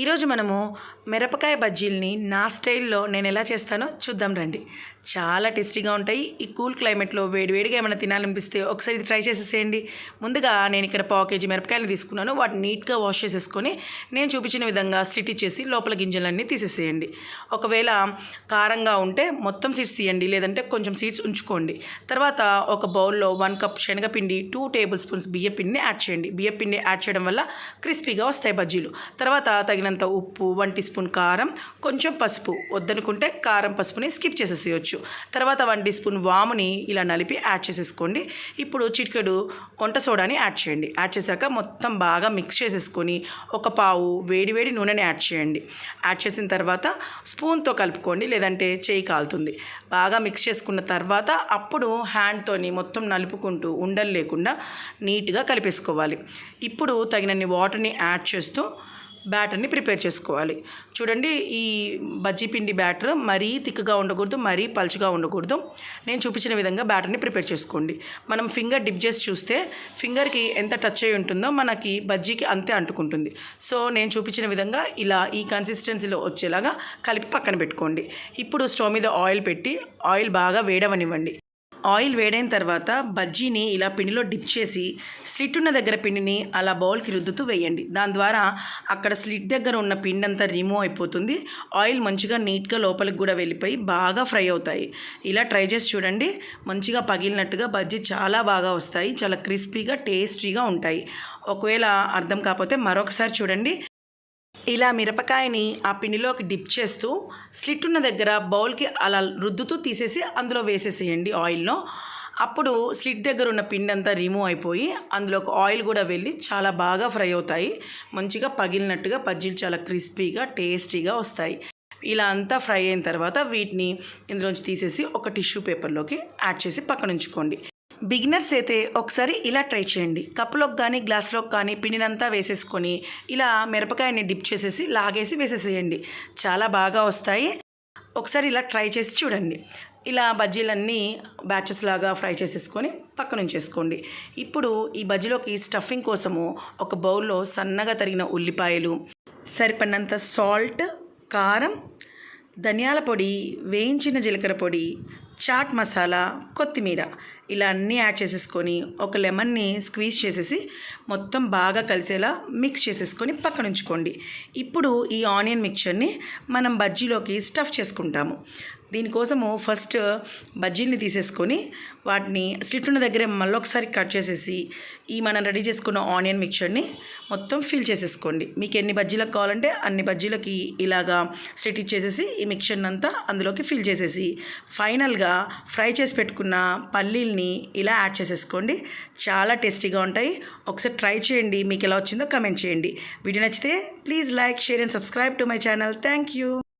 ఈరోజు మనము మిరపకాయ బజ్జీల్ని నా స్టైల్లో నేను ఎలా చేస్తానో చూద్దాం రండి. చాలా టేస్టీగా ఉంటాయి. ఈ కూల్ క్లైమేట్లో వేడివేడిగా ఏమైనా తినాలనిపిస్తే ఒకసారి ఇది ట్రై చేసేసేయండి. ముందుగా నేను ఇక్కడ పావు కేజీ మిరపకాయలు తీసుకున్నాను. వాటిని నీట్గా వాష్ చేసేసుకొని నేను చూపించిన విధంగా స్లిట్ ఇచ్చేసి లోపల గింజలన్నీ తీసేసేయండి. ఒకవేళ కారంగా ఉంటే మొత్తం సీడ్స్ తీయండి. లేదంటే కొంచెం సీడ్స్ ఉంచుకోండి. తర్వాత ఒక బౌల్లో వన్ కప్ శనగపిండి టూ టేబుల్ స్పూన్స్ బియ్యపిండిని యాడ్ చేయండి. బియ్యపిండి యాడ్ చేయడం వల్ల క్రిస్పీగా వస్తాయి బజ్జీలు. తర్వాత తగిన తగినంత ఉప్పు వన్ టీ స్పూన్ కారం కొంచెం పసుపు. వద్దనుకుంటే కారం పసుపుని స్కిప్ చేసేసేయచ్చు. తర్వాత వన్ టీ స్పూన్ వాముని ఇలా నలిపి యాడ్ చేసేసుకోండి. ఇప్పుడు చిటికెడు వంట సోడాని యాడ్ చేయండి. యాడ్ చేశాక మొత్తం బాగా మిక్స్ చేసేసుకొని ఒక పావు వేడివేడి నూనెని యాడ్ చేయండి. యాడ్ చేసిన తర్వాత స్పూన్తో కలుపుకోండి లేదంటే చేయి కాలుతుంది. బాగా మిక్స్ చేసుకున్న తర్వాత అప్పుడు హ్యాండ్తోని మొత్తం నలుపుకుంటూ ఉండలు లేకుండా నీట్గా కలిపేసుకోవాలి. ఇప్పుడు తగినన్ని వాటర్ని యాడ్ చేస్తూ బ్యాటర్ని ప్రిపేర్ చేసుకోవాలి. చూడండి ఈ బజ్జీ పిండి బ్యాటర్ మరీ థిక్గా ఉండకూడదు మరీ పలుచగా ఉండకూడదు. నేను చూపించిన విధంగా బ్యాటర్ని ప్రిపేర్ చేసుకోండి. మనం ఫింగర్ డిప్ చేసి చూస్తే ఫింగర్కి ఎంత టచ్ అయి ఉంటుందో మనకి బజ్జీకి అంతే అంటుకుంటుంది. సో నేను చూపించిన విధంగా ఇలా ఈ కన్సిస్టెన్సీలో వచ్చేలాగా కలిపి పక్కన పెట్టుకోండి. ఇప్పుడు స్టవ్ మీద ఆయిల్ పెట్టి ఆయిల్ బాగా వేడవనివ్వండి. ఆయిల్ వేడైన తర్వాత బజ్జీని ఇలా పిండిలో డిప్ చేసి స్లిట్ ఉన్న దగ్గర పిండిని అలా బౌల్కి రుద్దుతూ వేయండి. దాని ద్వారా అక్కడ స్లిట్ దగ్గర ఉన్న పిండి అంతా రిమూవ్ అయిపోతుంది. ఆయిల్ మంచిగా నీట్గా లోపలికి కూడా వెళ్ళిపోయి బాగా ఫ్రై అవుతాయి. ఇలా ట్రై చేసి చూడండి. మంచిగా పగిలినట్టుగా బజ్జీ చాలా బాగా వస్తాయి. చాలా క్రిస్పీగా టేస్టీగా ఉంటాయి. ఒకవేళ అర్థం కాకపోతే మరొకసారి చూడండి. ఇలా మిరపకాయని ఆ పిండిలోకి డిప్ చేస్తూ స్లిట్ ఉన్న దగ్గర బౌల్కి అలా రుద్దుతూ తీసేసి అందులో వేసేసేయండి ఆయిల్లో అప్పుడు స్లిట్ దగ్గర ఉన్న పిండి అంతా రిమూవ్ అయిపోయి అందులోకి ఆయిల్ కూడా వెళ్ళి చాలా బాగా ఫ్రై అవుతాయి. మంచిగా పగిలినట్టుగా బజ్జీలు చాలా క్రిస్పీగా టేస్టీగా వస్తాయి. ఇలా అంతా ఫ్రై అయిన తర్వాత వీటిని ఇందులోంచి తీసేసి ఒక టిష్యూ పేపర్లోకి యాడ్ చేసి పక్కన ఉంచుకోండి బిగినర్స్ అయితే ఒకసారి ఇలా ట్రై చేయండి. కప్పులోకి కానీ గ్లాస్లోకి కానీ పిండినంతా వేసేసుకొని ఇలా మిరపకాయని డిప్ చేసేసి లాగేసి వేసేసేయండి. చాలా బాగా వస్తాయి. ఒకసారి ఇలా ట్రై చేసి చూడండి. ఇలా బజ్జీలన్నీ బ్యాచెస్ లాగా ఫ్రై చేసేసుకొని పక్కన ఉంచేసుకోండి. ఇప్పుడు ఈ బజ్జీలోకి స్టఫింగ్ కోసము ఒక బౌల్లో సన్నగా తరిగిన ఉల్లిపాయలు సరిపడినంత సాల్ట్ కారం ధనియాల పొడి వేయించిన జీలకర్ర పొడి చాట్ మసాలా కొత్తిమీర ఇలా అన్నీ యాడ్ చేసేసుకొని ఒక లెమన్ని స్క్వీజ్ చేసేసి మొత్తం బాగా కలిసేలా మిక్స్ చేసేసుకొని పక్కన ఉంచుకోండి. ఇప్పుడు ఈ ఆనియన్ మిక్చర్ని మనం బజ్జీలోకి స్టఫ్ చేసుకుంటాము. దీనికోసము ఫస్ట్ బజ్జీల్ని తీసేసుకొని వాటిని స్లిట్ ఉన్న దగ్గరే మళ్ళీ ఒకసారి కట్ చేసేసి ఈ మనం రెడీ చేసుకున్న ఆనియన్ మిక్చర్ని మొత్తం ఫిల్ చేసేసుకోండి. మీకు ఎన్ని బజ్జీలకు కావాలంటే అన్ని బజ్జీలకి ఇలాగా స్లిట్ ఇచ్చేసేసి ఈ మిక్చర్ని అంతా అందులోకి ఫిల్ చేసేసి ఫైనల్గా ఫ్రై చేసి పెట్టుకున్న పల్లీల్ని ఇలా యాడ్ చేసేసుకోండి. చాలా టేస్టీగా ఉంటాయి. ఒకసారి ట్రై చేయండి. మీకు ఎలా వచ్చిందో కమెంట్ చేయండి. వీడియో నచ్చితే please like share and subscribe to my channel. Thank you.